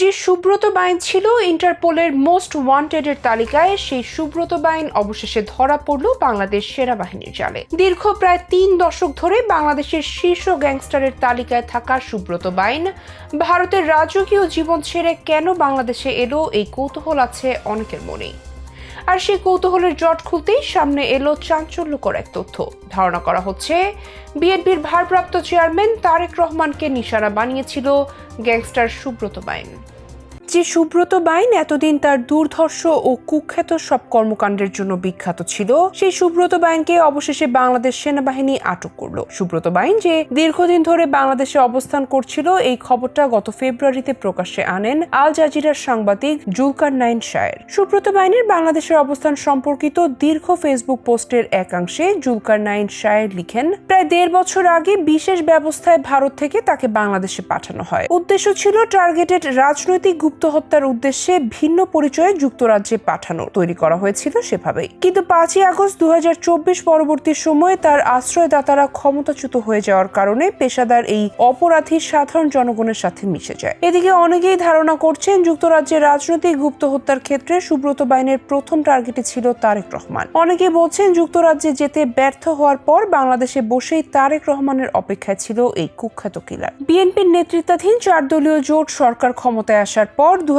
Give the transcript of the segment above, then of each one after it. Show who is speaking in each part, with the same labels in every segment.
Speaker 1: যে সুব্রত বাইন ছিল ইন্টারপোলের মোস্ট ওয়ান্টেডের তালিকায়, সেই সুব্রত বাইন অবশেষে ধরা পড়ল বাংলাদেশ সেনাবাহিনীর জালে। দীর্ঘ প্রায় তিন দশক ধরে বাংলাদেশের শীর্ষ গ্যাংস্টারের তালিকায় থাকা সুব্রত বাইন, ভারতের রাজকীয় জীবন ছেড়ে কেন বাংলাদেশে এলো, এই কৌতূহল আছে অনেকের মনেই। আর সেই কৌতূহলের জট খুলতেই সামনে এলো চাঞ্চল্যকর এক তথ্য। ধারণা করা হচ্ছে, বিএনপির ভারপ্রাপ্ত চেয়ারম্যান তারেক রহমানকে নিশানা বানিয়েছিল গ্যাংস্টার সুব্রত বাইন যে সুব্রত বাইন এতদিন তার দুর্ধর্ষ ও কুখ্যাত সব কর্মকাণ্ডের জন্য বিখ্যাত ছিল, সেই সুব্রত বাইনকে অবশেষে বাংলাদেশ সেনাবাহিনী আটক করল। সুব্রত বাইন যে দীর্ঘদিন ধরে বাংলাদেশে অবস্থান করছিল, এই খবরটা গত ফেব্রুয়ারিতে প্রকাশ্যে আনেন আল জাজিরার সাংবাদিক জুলকার নাইন শায়ের। সুব্রত বাইনের বাংলাদেশের অবস্থান সম্পর্কিত দীর্ঘ ফেসবুক পোস্টের একাংশে জুলকার নাইন শায়ের লিখেন, প্রায় দেড় বছর আগে বিশেষ ব্যবস্থায় ভারত থেকে তাকে বাংলাদেশে পাঠানো হয়। উদ্দেশ্য ছিল টার্গেটেড রাজনৈতিক গুপ্ত হত্যার উদ্দেশ্যে ভিন্ন পরিচয়ে যুক্তরাজ্যে পাঠানো, তৈরি করা হয়েছিল সেভাবেই। কিন্তু পাঁচই আগস্ট দুহাজার চব্বিশ পরবর্তী সময়ে তার আশ্রয়দাতারা ক্ষমতাচ্যুত হয়ে যাওয়ার কারণে পেশাদার এই অপরাধী সাধারণ জনগণের সাথে মিশে যায়। এদিকে অনেকেই ধারণা করছেন যুক্তরাজ্যের রাজনৈতিক গুপ্ত হত্যার ক্ষেত্রে সুব্রত বাইনের প্রথম টার্গেটে ছিল তারেক রহমান। অনেকেই বলছেন যুক্তরাজ্যে যেতে ব্যর্থ হওয়ার পর বাংলাদেশে বসেই তারেক রহমানের অপেক্ষায় ছিল এই কুখ্যাত কিলার। বিএনপির নেতৃত্বাধীন চার দলীয় জোট সরকার ক্ষমতায় আসার পর দু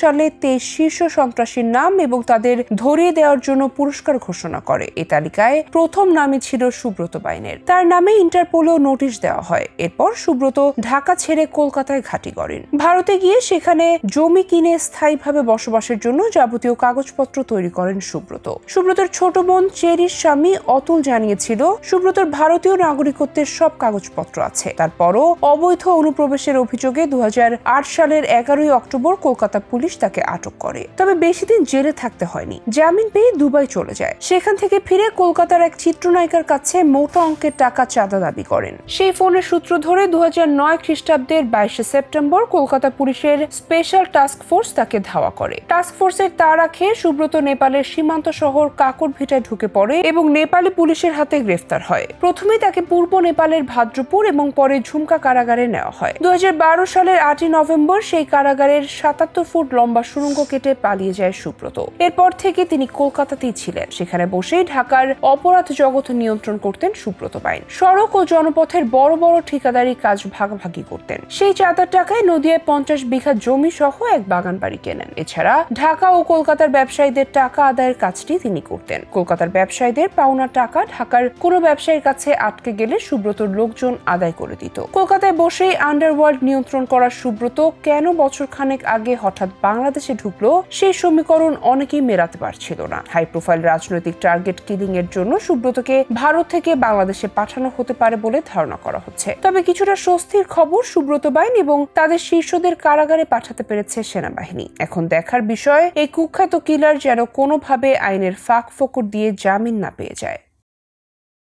Speaker 1: সালে তেইশ শীর্ষ সন্ত্রাসীর নাম এবং তাদের ধরিয়ে দেওয়ার জন্য পুরস্কার ঘোষণা করে। এ তালিকায় প্রথম নামে ছিল সুব্রত বাইনের। তার নামে ইন্টারপোলেও নোটিশ দেওয়া হয়। এরপর সুব্রত ঢাকা ছেড়ে কলকাতায় ঘাঁটি করেন ভারতে গিয়ে সেখানে জমি কিনে স্থায়ীভাবে বসবাসের জন্য যাবতীয় কাগজপত্র তৈরি করেন সুব্রত। সুব্রতর ছোট বোন চেরির স্বামী অতুল জানিয়েছিল, সুব্রতর ভারতীয় নাগরিকত্বের সব কাগজপত্র আছে। তারপরও অবৈধ অনুপ্রবেশের অভিযোগে দু হাজার আট সালের এগারোই অক্টোবর কলকাতা পুলিশ তাকে আটক করে। তবে বেশি দিন জেলে থাকতে হয়নি। জামিন পেয়ে দুবাই চলে যায়। সেখান থেকে ফিরে কলকাতার এক চিত্রনায়িকার কাছে মোটা অঙ্কের টাকা চাঁদা দাবি করেন। সেই ফোনের সূত্র ধরে দু খ্রিস্টাব্দের বাইশে সেপ্টেম্বর কলকাতা পুলিশের স্পেশাল টাস্ক ফোর্স তাকে ধাওয়া করে। টাস্ক ফোর্সের তাড়া খেয়ে সুব্রত নেপালের সীমান্ত শহর কাকরভিটায় ঢুকে পড়ে এবং নেপালি পুলিশের হাতে গ্রেফতার হয়। প্রথমে তাকে পূর্ব নেপালের ভাদ্রপুর এবং পরে ঝুমকা কারাগারে নেওয়া হয়। দু হাজার বারো সালের আটই নভেম্বর সেই কারাগারের সাতাত্তর ফুট লম্বা সুড়ঙ্গ কেটে পালিয়ে যায় সুব্রত। এরপর থেকে তিনি কলকাতাতেই ছিলেন। সেখানে বসেই ঢাকার অপরাধ জগৎ নিয়ন্ত্রণ করতেন সুব্রত বাইন। সড়ক ও জনপথের বড় বড় ঠিকাদারি কাজ ভাগাভাগি করতেন। সেই চাঁদার টাকায় নদিয়ায় পঞ্চাশ বিঘা জমি সহ এক বাগান বাড়ি কেনেন। এছাড়া ঢাকা ও কলকাতার ব্যবসায়ীদের টাকা আদায়ের কাজটি তিনি করতেন। কলকাতার ব্যবসায়ীদের পাওনা টাকা ঢাকার কোনো ব্যবসায়ীর কাছে আটকে গেলে সুব্রতর লোকজন আদায় করে দিত। কলকাতায় বসেই আন্ডারওয়ার্ল্ড নিয়ন্ত্রণ করা সুব্রত কেন বছর খানেক আগে হঠাৎ বাংলাদেশে ঢুকলো, সেই সমীকরণ অনেকেই মেলাতে পারছিল না। হাই প্রোফাইল রাজনৈতিক টার্গেট কিলিং এর জন্য সুব্রতকে ভারত থেকে বাংলাদেশে পাঠানো হতে পারে বলে ধারণা করা হচ্ছে। তবে কিছুটা স্বস্তির খবর সুব্রত বাইন এবং তাদের শীর্ষদের কারাগারে পাঠাতে পেরেছে সেনাবাহিনী। এখন দেখার বিষয়, এই কুখ্যাত কিলার যেন কোনোভাবে আইনের ফাঁক ফোকর দিয়ে জামিন না পেয়ে যায়।